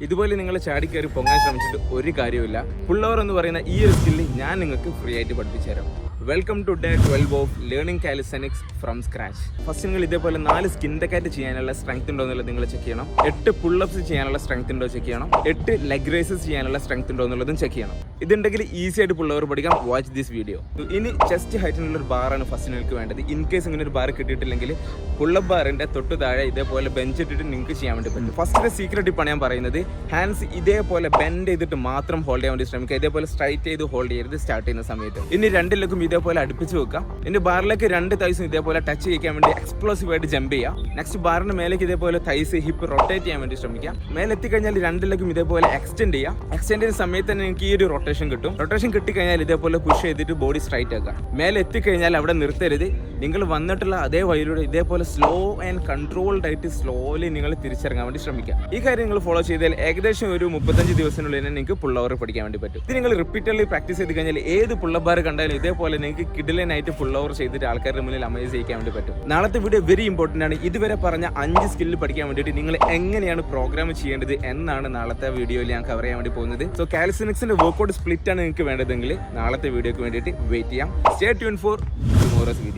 ഇതുപോലെ നിങ്ങൾ ചാടി ചാടിക്കയറി പൊങ്ങാൻ ശ്രമിച്ചിട്ട് ഒരു കാര്യമില്ല പുള്ളവർ എന്ന് പറയുന്ന ഈ ഒരു സ്കില്ല് ഞാൻ നിങ്ങൾക്ക് ഫ്രീ ആയിട്ട് പഠിപ്പിച്ചു തരാം welcome to day twelve of learning calisthenics from scratch first നിങ്ങൾ ഇതേപോലെ നാല് സ്കിൻ ഡെക്കാറ്റ് ചെയ്യാനുള്ള സ്ട്രെങ്ത് ഉണ്ടോ എന്നുള്ളത് നിങ്ങൾ ചെക്ക് ചെയ്യണം. എട്ട് പുള്ളപ്സ് ചെയ്യാനുള്ള സ്ട്രെങ്ത് ഉണ്ടോ ചെക്ക് ചെയ്യണം. എട്ട് ലെഗ് റേസസ് ചെയ്യാനുള്ള സ്ട്രെങ്ത് ഉണ്ടോ എന്നുള്ളതും ചെക്ക് ചെയ്യണം. ഇതുണ്ടെങ്കിൽ ഈസി ആയിട്ട് പുള്ളവർ പഠിക്കാം. വാച്ച് ദിസ് വീഡിയോ ഇനി ചെസ്റ്റ് ഹൈറ്റിനുള്ള ഒരു ബാറാണ് ഫസ്റ്റ് നിങ്ങൾക്ക് വേണ്ടത്. ഇൻ കേസ് ഇങ്ങനെ ഒരു ബാർ കിട്ടിയിട്ടില്ലെങ്കിൽ പുള്ളപ്പ് ബാറിന്റെ തൊട്ട് താഴെ ഇതേപോലെ ബെഞ്ച് ഇട്ടിട്ട് നിങ്ങൾക്ക് ചെയ്യാൻ വേണ്ടി പറ്റും. ഫസ്റ്റ് സീക്രട്ട് ടിപ്പാണ് ഞാൻ പറയുന്നത്. ഹാൻഡ്സ് ഇതേപോലെ ബെൻഡ് ചെയ്തിട്ട് മാത്രം ഹോൾഡ് ചെയ്യാൻ വേണ്ടി ശ്രമിക്കുക. ഇതേപോലെ സ്ട്രൈറ്റ് ചെയ്ത് ഹോൾഡ് ചെയ്യരുത് സ്റ്റാർട്ട് ചെയ്യുന്ന സമയത്ത്. ഇനി രണ്ടിലേക്കും ഇതേപോലെ അടുപ്പിച്ച് വെക്കാം ഇനി ബാറിലേക്ക് രണ്ട് തൈസും ഇതേപോലെ ടച്ച് ചെയ്യിക്കാൻ വേണ്ടി എക്സ്പ്ലോസീവ് ആയിട്ട് ജമ്പ് ചെയ്യാം നെക്സ്റ്റ് ബാറിന്റെ മേലേക്ക് ഇതേപോലെ തൈസ് ഹിപ്പ് റൊട്ടേറ്റ് ചെയ്യാൻ വേണ്ടി ശ്രമിക്കാം മേലെത്തിക്കഴിഞ്ഞാൽ രണ്ടിലേക്കും ഇതേപോലെ എക്സ്റ്റെൻഡ് ചെയ്യാം എക്സ്റ്റെൻഡ് ചെയ്യുന്ന സമയത്ത് തന്നെ എനിക്ക് ഈ ഒരു റൊട്ടേഷൻ കിട്ടും. റൊട്ടേഷൻ കിട്ടിക്കഴിഞ്ഞാൽ ഇതേപോലെ പുഷ് ചെയ്തിട്ട് ബോഡി സ്ട്രൈറ്റ് ആക്കാം മേലെ എത്തിക്കഴിഞ്ഞാൽ അവിടെ നിർത്തരുത്. നിങ്ങൾ വന്നിട്ടുള്ള അതേ വഴിയിലൂടെ ഇതേപോലെ സ്ലോ ആൻഡ് കൺട്രോൾഡ് ആയിട്ട് സ്ലോലി നിങ്ങൾ തിരിച്ചിറങ്ങാൻ വേണ്ടി ശ്രമിക്കാം ഈ കാര്യം നിങ്ങൾ ഫോളോ ചെയ്താൽ ഏകദേശം ഒരു മുപ്പത്തഞ്ച് ദിവസത്തിനുള്ളിൽ തന്നെ നിങ്ങൾക്ക് പുള്ളവർ പഠിക്കാൻ വേണ്ടി പറ്റും. ഇത് നിങ്ങൾ റിപ്പീറ്റഡ്ലി പ്രാക്ടീസ് ചെയ്ത് കഴിഞ്ഞാൽ ഏത് പുള്ളബാർ കണ്ടാലും ഇതേപോലെ നിങ്ങൾക്ക് കിഡിലനായിട്ട് ഫുൾ ഓവർ ചെയ്തിട്ട് ആൾക്കാരുടെ മുന്നിൽ അമേസ് ചെയ്യിക്കാൻ വേണ്ടി പറ്റും. നാളത്തെ വീഡിയോ വെരി ഇമ്പോർട്ടന്റ് ആണ്. ഇതുവരെ പറഞ്ഞ അഞ്ച് സ്കില്ല് പഠിക്കാൻ വേണ്ടിയിട്ട് നിങ്ങൾ എങ്ങനെയാണ് പ്രോഗ്രാം ചെയ്യേണ്ടത് എന്നാണ് നാളത്തെ വീഡിയോയിൽ ഞാൻ കവർ ചെയ്യാൻ വേണ്ടി പോകുന്നത്. സോ കാൽസിനിക്സിന്റെ വർക്കൗട്ട് സ്പ്ലിറ്റ് ആണ് നിങ്ങൾക്ക് വേണ്ടതെങ്കിൽ നാളത്തെ വീഡിയോക്ക് വേണ്ടിയിട്ട് വെയിറ്റ് ചെയ്യാം. Stay tune for tomorrow's video